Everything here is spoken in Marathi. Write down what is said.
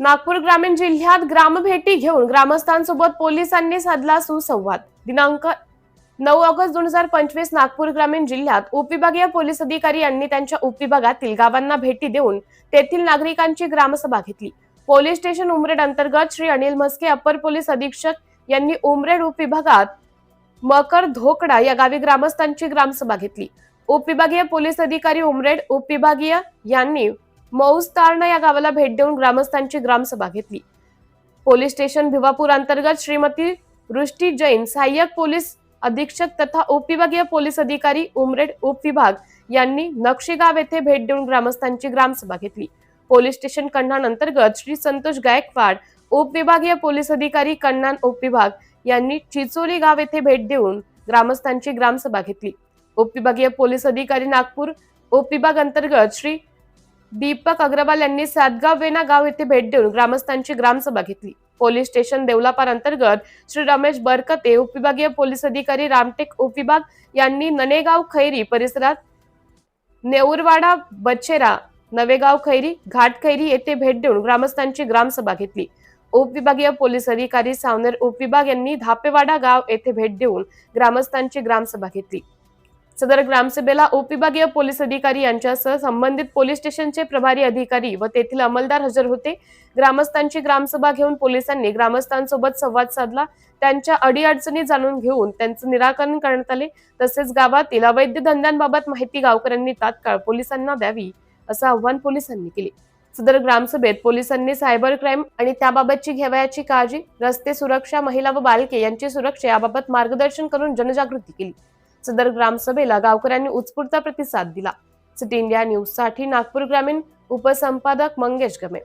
नागपूर ग्रामीण जिल्ह्यात ग्रामभेटी घेऊन ग्रामस्थांसोबत पोलिसांनी साधला सुसंवाद. दिनांक नऊ ऑगस्ट दोन हजार पंचवीस नागपूर ग्रामीण जिल्ह्यात उपविभागीय पोलीस अधिकारी यांनी त्यांच्या उपविभागातील गावांना भेटी देऊन तेथील नागरिकांची ग्रामसभा घेतली. पोलीस स्टेशन उमरेड अंतर्गत श्री अनिल म्हस्के अप्पर पोलीस अधीक्षक यांनी उमरेड उपविभागात मकर धोकडा या गावी ग्रामस्थांची ग्रामसभा घेतली. उपविभागीय पोलीस अधिकारी उमरेड उपविभागीय यांनी मौज या गावाला भेट देऊन ग्रामस्थांची ग्रामसभा घेतली. पोलीस स्टेशन भिवापूर अंतर्गत श्रीमती वृष्टी जैन सहाय्यक पोलीस अधीक्षक तथा उपविभागीय पोलीस अधिकारी उमरेड उपविभाग यांनी नक्षीगाव येथे भेट देऊन ग्रामस्थांची ग्रामसभा घेतली. पोलीस स्टेशन कन्हान अंतर्गत श्री संतोष गायकवाड उपविभागीय पोलीस अधिकारी कन्हान उपविभाग यांनी चिचोली गाव येथे भेट देऊन ग्रामस्थांची ग्रामसभा घेतली. उपविभागीय पोलीस अधिकारी नागपूर उपविभाग अंतर्गत श्री दीपक अग्रवाल यांनी सातगाव वेना गाव येथे भेट देऊन ग्रामस्थांची ग्रामसभा घेतली. पोलीस स्टेशन देवलापार अंतर्गत श्री रमेश बरकते उपविभागीय पोलीस अधिकारी रामटेक उपविभाग यांनी ननेगाव खैरी परिसरात नेऊरवाडा बछेरा नवेगाव खैरी घाट खैरी येथे भेट देऊन ग्रामस्थांची ग्रामसभा घेतली. उपविभागीय पोलीस अधिकारी सावनेर उपविभाग यांनी धापेवाडा गाव येथे भेट देऊन ग्रामस्थांची ग्रामसभा घेतली. सदर ग्रामसभेला उपविभागीय पोलीस अधिकारी यांच्यासह संबंधित पोलीस स्टेशनचे प्रभारी अधिकारी व तेथील अंमलदार हजर होते. ग्रामस्थांची ग्रामसभा घेऊन पोलिसांनी ग्रामस्थांसोबत संवाद साधला. त्यांच्या अडीअडचणी जाणून घेऊन त्यांचं निराकरण करण्यात आले. तसेच गावातील अवैध धंद्यांबाबत माहिती गावकऱ्यांनी तात्काळ पोलिसांना द्यावी असं आव्हान पोलिसांनी केले. सदर ग्रामसभेत पोलिसांनी सायबर क्राईम आणि त्याबाबतची घेवयाची काळजी रस्ते सुरक्षा महिला व बालके यांची सुरक्षा याबाबत मार्गदर्शन करून जनजागृती केली. सदर ग्रामसभेला गावकऱ्यांनी उत्स्फूर्त प्रतिसाद दिला. सिटी इंडिया न्यूजसाठी नागपूर ग्रामीण उपसंपादक मंगेश गमे.